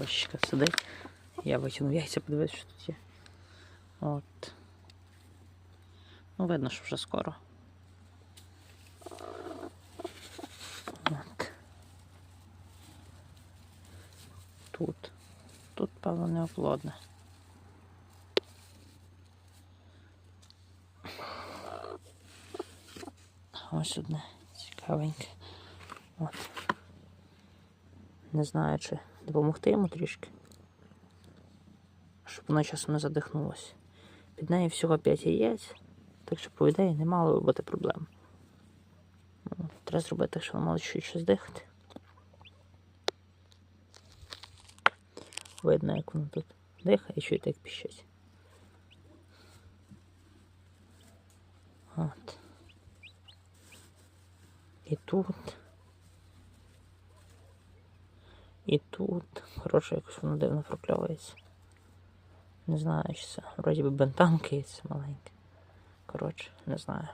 Ощика сидить. Я витягнув яйця, подивився, що тут є. От. Ну, видно, що вже скоро. От. Тут. Тут, певно, не оплодне. Ось одне цікавеньке. От. Не знаю, чи допомогти йому трішки. Щоб воно часом не задихнулося. Під нею всього 5 яєць, так що, по ідеї, не мало бути проблем. Ну, Треба зробити, так, щоб воно мало чуть щось дихати. Видно, як воно тут дихає і чуєте, як піщить. От. І тут. І тут. Коротше, якось воно дивно прокльовується. Не знаю, чи це. Вроді би бентанки є це маленьке. Коротше, не знаю.